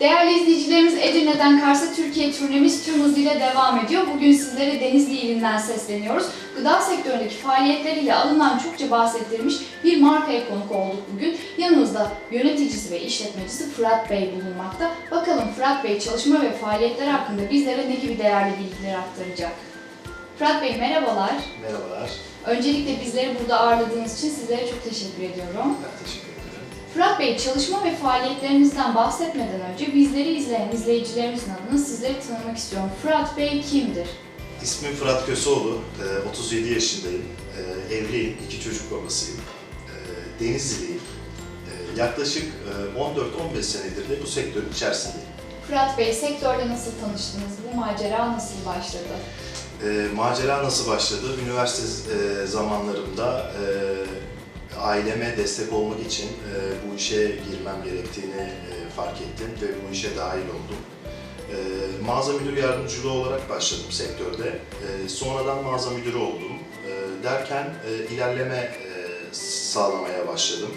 Değerli izleyicilerimiz Edirne'den Kars'a Türkiye turnemiz tüm hızıyla devam ediyor. Bugün sizlere Denizli ilinden sesleniyoruz. Gıda sektöründeki faaliyetleriyle alınan çokça bahsettirmiş bir markaya konuk olduk bugün. Yanımızda yöneticisi ve işletmecisi Fırat Bey bulunmakta. Bakalım Fırat Bey çalışma ve faaliyetler hakkında bizlere ne gibi değerli bilgiler aktaracak. Fırat Bey merhabalar. Merhabalar, Öncelikle bizleri burada ağırladığınız için sizlere çok teşekkür ediyorum. ben teşekkür ederim. Fırat Bey, çalışma ve faaliyetlerinizden bahsetmeden önce bizleri izleyen izleyicilerimizin adına sizleri tanımak istiyorum. Fırat Bey kimdir? İsmim Fırat Köseoğlu, e, 37 yaşındayım, E, evliyim, iki çocuk babasıyım, E, Denizliliyim. E, Yaklaşık e, 14-15 senedir de bu sektörün içerisindeyim. Fırat Bey, sektörde nasıl tanıştınız? Bu macera nasıl başladı? E, Macera nasıl başladı? Üniversite e, zamanlarımda e, aileme destek olmak için e, bu işe girmem gerektiğini e, fark ettim ve bu işe dahil oldum. E, mağaza müdür yardımcılığı olarak başladım sektörde. E, sonradan mağaza müdürü oldum. E, derken e, ilerleme e, sağlamaya başladım.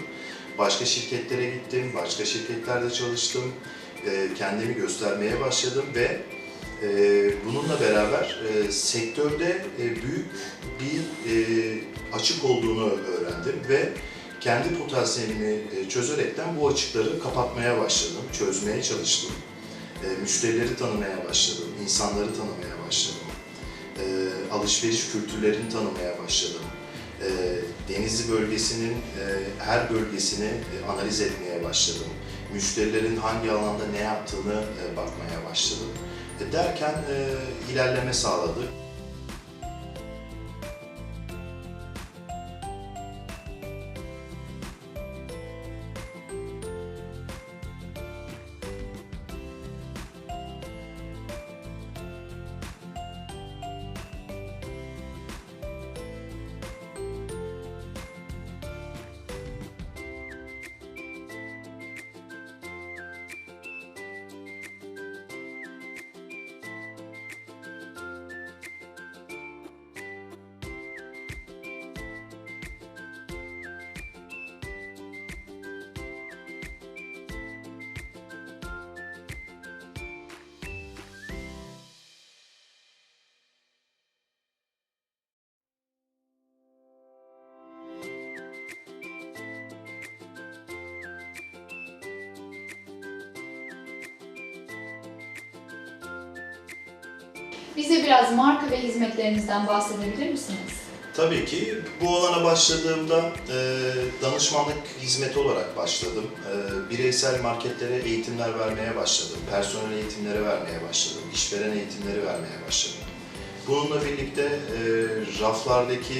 Başka şirketlere gittim, başka şirketlerde çalıştım. E, kendimi göstermeye başladım ve e, bununla beraber e, sektörde e, büyük bir e, açık olduğunu öğrendim ve kendi potansiyelimi e, çözerekten bu açıkları kapatmaya başladım, çözmeye çalıştım. E, müşterileri tanımaya başladım, insanları tanımaya başladım. E, alışveriş kültürlerini tanımaya başladım. Denizli bölgesinin her bölgesini analiz etmeye başladım. Müşterilerin hangi alanda ne yaptığını bakmaya başladım. Derken ilerleme sağladık. Bize biraz marka ve hizmetlerinizden bahsedebilir misiniz? Tabii ki bu alana başladığımda e, danışmanlık hizmeti olarak başladım. E, bireysel marketlere eğitimler vermeye başladım. Personel eğitimleri vermeye başladım. işveren eğitimleri vermeye başladım. Bununla birlikte e, raflardaki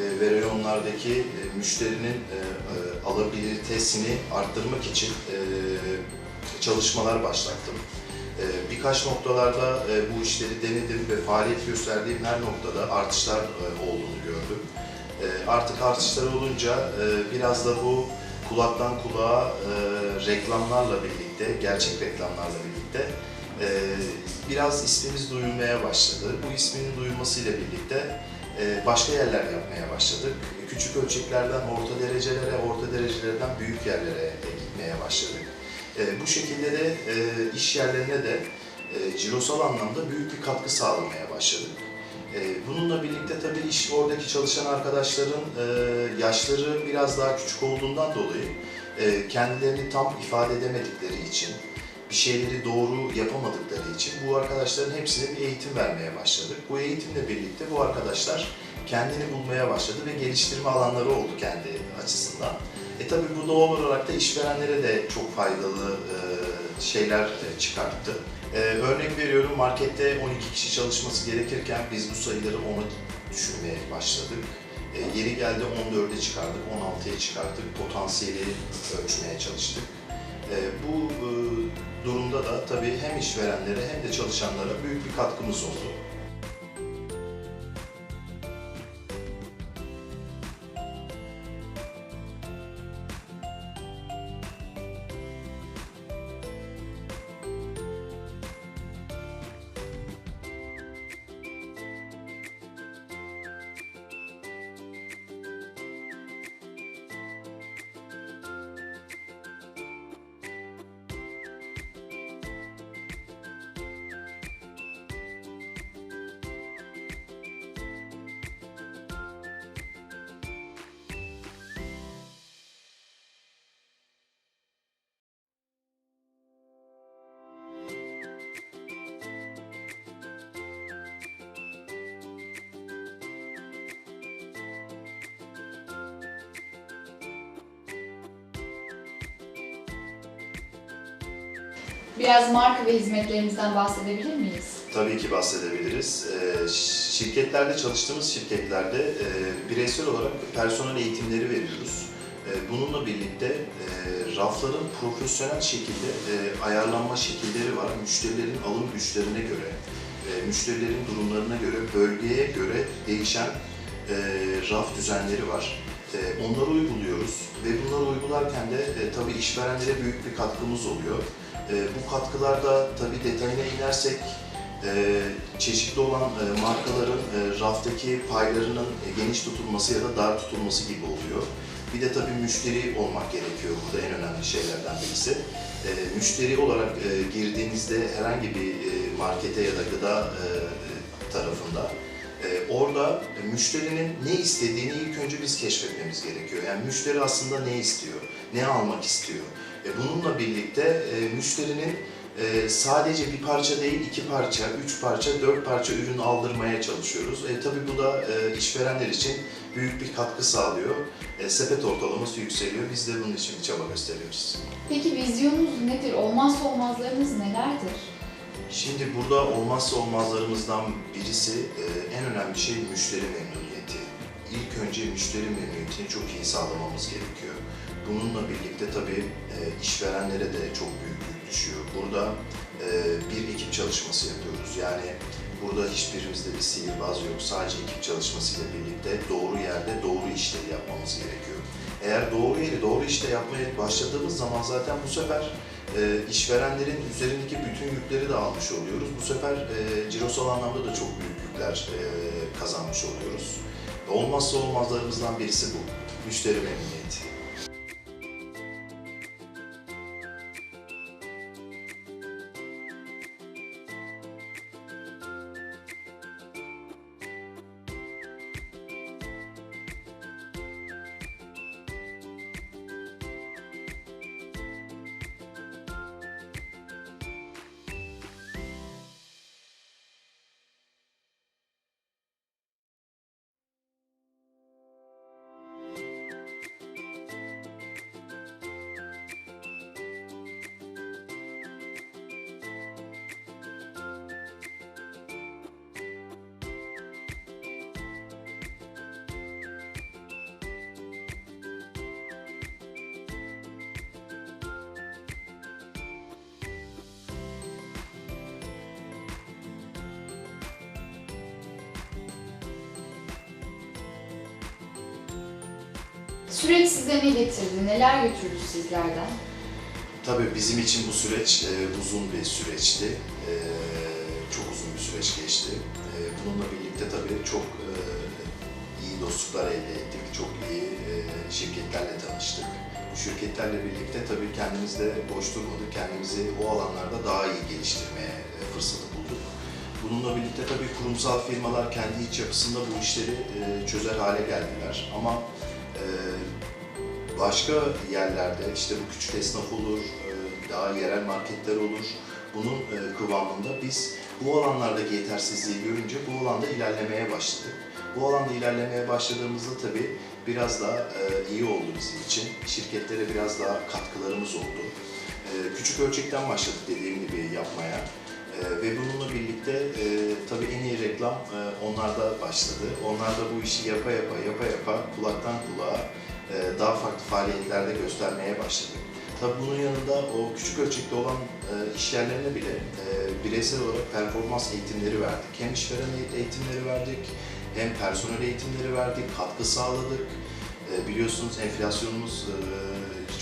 e, ve reyonlardaki e, müşterinin e, e, alabilitesini arttırmak için e, çalışmalar başlattım. Ee, Birkaç noktalarda e, bu işleri denedim ve faaliyet gösterdiğim her noktada artışlar e, olduğunu gördüm. E, Artık artışlar olunca e, biraz da bu kulaktan kulağa reklamlarla birlikte, gerçek reklamlarla birlikte biraz ismimiz duyulmaya başladı. Bu isminin duyulmasıyla birlikte başka yerler yapmaya başladık. Küçük ölçeklerden orta derecelere, orta derecelerden büyük yerlere gitmeye başladık. E, bu şekilde de e, iş yerlerine de e, cirosal anlamda büyük bir katkı sağlamaya başladık. Bununla birlikte tabii iş oradaki çalışan arkadaşların yaşları biraz daha küçük olduğundan dolayı kendilerini tam ifade edemedikleri için, bir şeyleri doğru yapamadıkları için bu arkadaşların hepsine bir eğitim vermeye başladık. Bu eğitimle birlikte bu arkadaşlar kendini bulmaya başladı ve geliştirme alanları oldu kendi açısından. E tabii bu doğal olarak da işverenlere de çok faydalı e, şeyler e, çıkarttı. E, örnek veriyorum markette 12 kişi çalışması gerekirken biz bu sayıları 10'a düşürmeye başladık. Yeri geldi 14'e çıkardık, 16'ya çıkardık, potansiyeli ölçmeye çalıştık. Bu durumda da tabii hem işverenlere hem de çalışanlara büyük bir katkımız oldu. Biraz marka ve hizmetlerimizden bahsedebilir miyiz? Tabii ki bahsedebiliriz. Ee, şirketlerde, çalıştığımız şirketlerde e, bireysel olarak personel eğitimleri veriyoruz. E, bununla birlikte e, rafların profesyonel şekilde ayarlanma şekilleri var. Müşterilerin alım güçlerine göre, müşterilerin durumlarına göre, bölgeye göre değişen e, raf düzenleri var. Onları uyguluyoruz ve bunları uygularken de tabii işverenlere büyük bir katkımız oluyor. E, bu katkılarda tabii detayına inersek e, çeşitli olan e, markaların e, raftaki paylarının e, geniş tutulması ya da dar tutulması gibi oluyor. Bir de tabii müşteri olmak gerekiyor burada en önemli şeylerden birisi. Müşteri olarak girdiğinizde herhangi bir markete ya da gıda tarafında e, orada müşterinin ne istediğini ilk önce biz keşfetmemiz gerekiyor. Yani müşteri aslında ne istiyor, ne almak istiyor. E, bununla birlikte e, müşterinin e, sadece bir parça değil, iki parça, üç parça, dört parça ürün aldırmaya çalışıyoruz. E, tabii bu da e, işverenler için büyük bir katkı sağlıyor. E, sepet ortalaması yükseliyor. Biz de bunun için bir çaba gösteriyoruz. Peki vizyonunuz nedir? Olmazsa olmazlarınız nelerdir? Şimdi burada olmazsa olmazlarımızdan birisi e, en önemli şey müşteri memnuniyeti. İlk önce müşteri memnuniyetini çok iyi sağlamamız gerekiyor. Bununla birlikte tabii e, işverenlere de çok büyük yük düşüyor. Burada e, bir ekip çalışması yapıyoruz. Yani burada hiçbirimizde bir sihirbaz yok. Sadece ekip çalışmasıyla birlikte doğru yerde doğru işleri yapmamız gerekiyor. Eğer doğru yeri doğru işte yapmaya başladığımız zaman zaten bu sefer e, işverenlerin üzerindeki bütün yükleri de almış oluyoruz. Bu sefer cirosal anlamda da çok büyük yükler kazanmış oluyoruz. Olmazsa olmazlarımızdan birisi bu. Müşteri memnuniyeti. Süreç size ne getirdi? Neler götürdü sizlerden? Tabii bizim için bu süreç e, uzun bir süreçti. E, çok uzun bir süreç geçti. E, bununla birlikte tabii çok e, iyi dostluklar elde ettik. Çok iyi e, şirketlerle tanıştık. Bu şirketlerle birlikte tabii kendimiz de boş durmadık. Kendimizi o alanlarda daha iyi geliştirmeye e, fırsatı bulduk. Bununla birlikte tabii kurumsal firmalar kendi iç yapısında bu işleri e, çözer hale geldiler. Ama başka yerlerde işte bu küçük esnaf olur, e, daha yerel marketler olur. Bunun e, kıvamında biz bu alanlardaki yetersizliği görünce bu alanda ilerlemeye başladık. Bu alanda ilerlemeye başladığımızda tabii biraz daha e, iyi oldu bizim için. Şirketlere biraz daha katkılarımız oldu. Küçük ölçekten başladık dediğim gibi yapmaya. Ve bununla birlikte e, tabii en iyi reklam e, onlarda başladı. Onlar da bu işi yapa yapa yapa yapa kulaktan kulağa daha farklı faaliyetlerde göstermeye başladık. Tabii bunun yanında o küçük ölçekte olan e, iş yerlerine bile e, bireysel olarak performans eğitimleri verdik. Hem işveren eğitimleri verdik, hem personel eğitimleri verdik, katkı sağladık. E, biliyorsunuz enflasyonumuz e,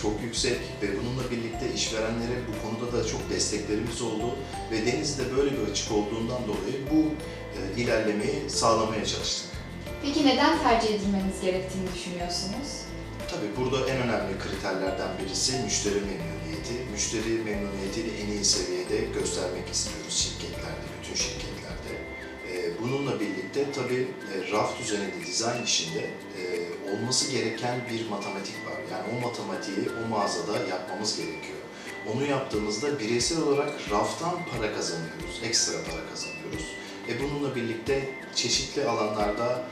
çok yüksek ve bununla birlikte işverenlere bu konuda da çok desteklerimiz oldu ve Denizli'de böyle bir açık olduğundan dolayı bu e, ilerlemeyi sağlamaya çalıştık. Peki neden tercih edilmeniz gerektiğini düşünüyorsunuz? Burada en önemli kriterlerden birisi müşteri memnuniyeti. Müşteri memnuniyetini en iyi seviyede göstermek istiyoruz şirketlerde, bütün şirketlerde. Ee, Bununla birlikte tabii e, raf düzeninde dizayn işinde e, olması gereken bir matematik var. Yani o matematiği o mağazada yapmamız gerekiyor. Onu yaptığımızda bireysel olarak raftan para kazanıyoruz, ekstra para kazanıyoruz. E bununla birlikte çeşitli alanlarda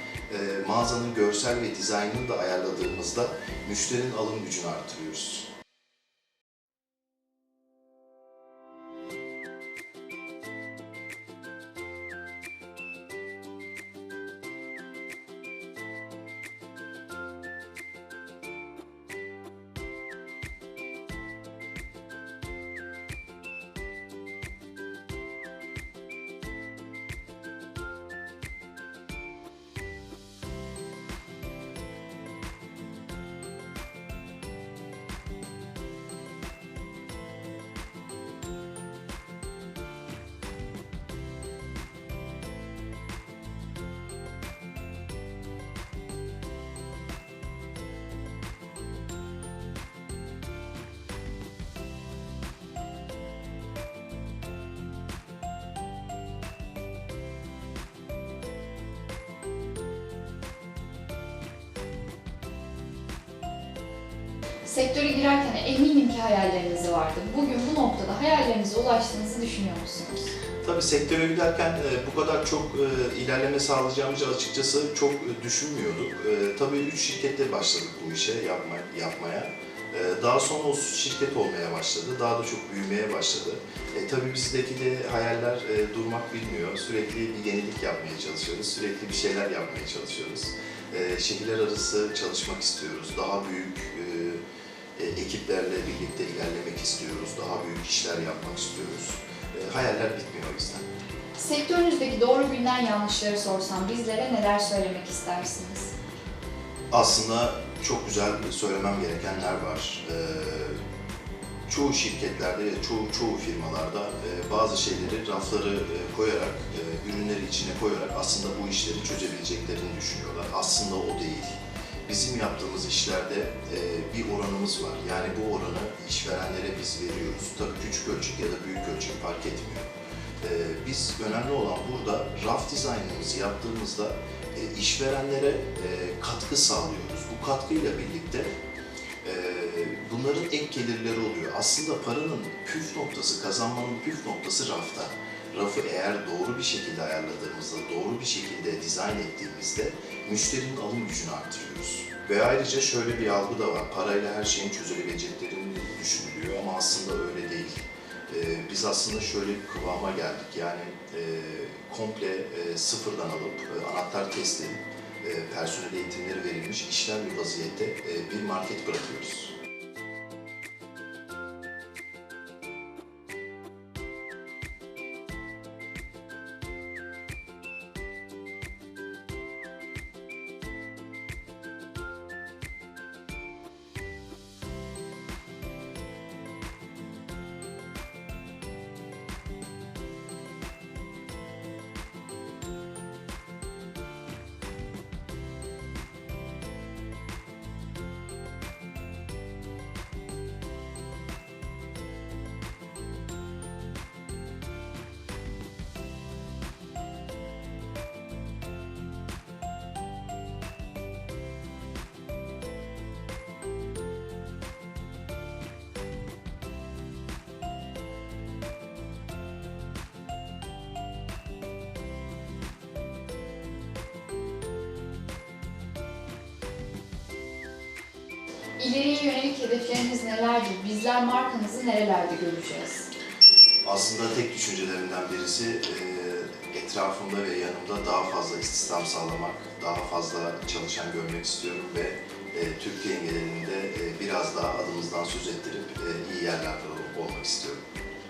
mağazanın görsel ve dizaynını da ayarladığımızda müşterinin alım gücünü artırıyoruz. Sektöre girerken eminim ki hayalleriniz vardı. Bugün bu noktada hayallerinize ulaştığınızı düşünüyor musunuz? Tabii sektöre giderken e, bu kadar çok e, ilerleme sağlayacağımızı açıkçası çok e, düşünmüyorduk. Tabii üç şirkette başladık bu işe yapma, yapmaya. Daha sonra o şirket olmaya başladı, daha da çok büyümeye başladı. E, tabii bizdeki de hayaller e, durmak bilmiyor. Sürekli bir yenilik yapmaya çalışıyoruz, sürekli bir şeyler yapmaya çalışıyoruz. E, şehirler arası çalışmak istiyoruz, daha büyük e, e, ekiplerle birlikte ilerlemek istiyoruz, daha büyük işler yapmak istiyoruz. E, hayaller bitmiyor o yüzden. Sektörünüzdeki doğru bilinen yanlışları sorsam bizlere neler söylemek istersiniz? Aslında çok güzel söylemem gerekenler var. E, çoğu şirketlerde, ya çoğu çoğu firmalarda e, bazı şeyleri rafları e, koyarak, e, ürünleri içine koyarak aslında bu işleri çözebileceklerini düşünüyorlar. Aslında o değil. Bizim yaptığımız işlerde e, bir oranımız var. Yani bu oranı işverenlere biz veriyoruz. Tabii küçük ölçek ya da büyük ölçek fark etmiyor. E, biz önemli olan burada raf dizaynımızı yaptığımızda e, işverenlere e, katkı sağlıyoruz. Bu katkıyla birlikte e, bunların ek gelirleri oluyor. Aslında paranın püf noktası, kazanmanın püf noktası rafta. Rafı eğer doğru bir şekilde ayarladığımızda, doğru bir şekilde dizayn ettiğimizde müşterinin alım gücünü artırıyoruz. Ve ayrıca şöyle bir algı da var. Parayla her şeyin çözülebileceklerini düşünülüyor ama aslında öyle değil. Ee, biz aslında şöyle bir kıvama geldik. Yani e, komple e, sıfırdan alıp e, anahtar test edip e, personel eğitimleri verilmiş işler bir vaziyette e, bir market bırakıyoruz. İleriye yönelik hedefleriniz nelerdir? Bizler markanızı nerelerde göreceğiz? Aslında tek düşüncelerimden birisi etrafımda ve yanımda daha fazla istihdam sağlamak, daha fazla çalışan görmek istiyorum ve e, Türkiye genelinde biraz daha adımızdan söz ettirip iyi yerlerde ol- olmak istiyorum.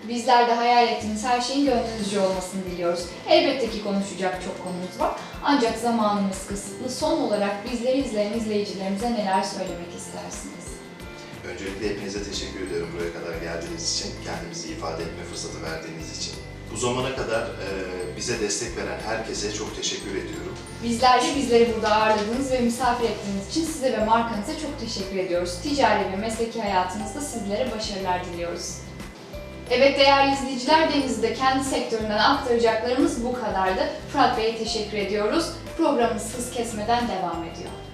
Bizler de hayal ettiğiniz her şeyin gönlünüzce olmasını diliyoruz. Elbette ki konuşacak çok konumuz var. Ancak zamanımız kısıtlı. Son olarak bizleri izleyen izleyicilerimize neler söylemek istersiniz? Öncelikle hepinize teşekkür ediyorum buraya kadar geldiğiniz için, kendimizi ifade etme fırsatı verdiğiniz için. Bu zamana kadar e, bize destek veren herkese çok teşekkür ediyorum. Bizler de bizleri burada ağırladığınız ve misafir ettiğiniz için size ve markanıza çok teşekkür ediyoruz. Ticari ve mesleki hayatınızda sizlere başarılar diliyoruz. Evet değerli izleyiciler Denizli'de kendi sektöründen aktaracaklarımız bu kadardı. Fırat Bey'e teşekkür ediyoruz. Programımız hız kesmeden devam ediyor.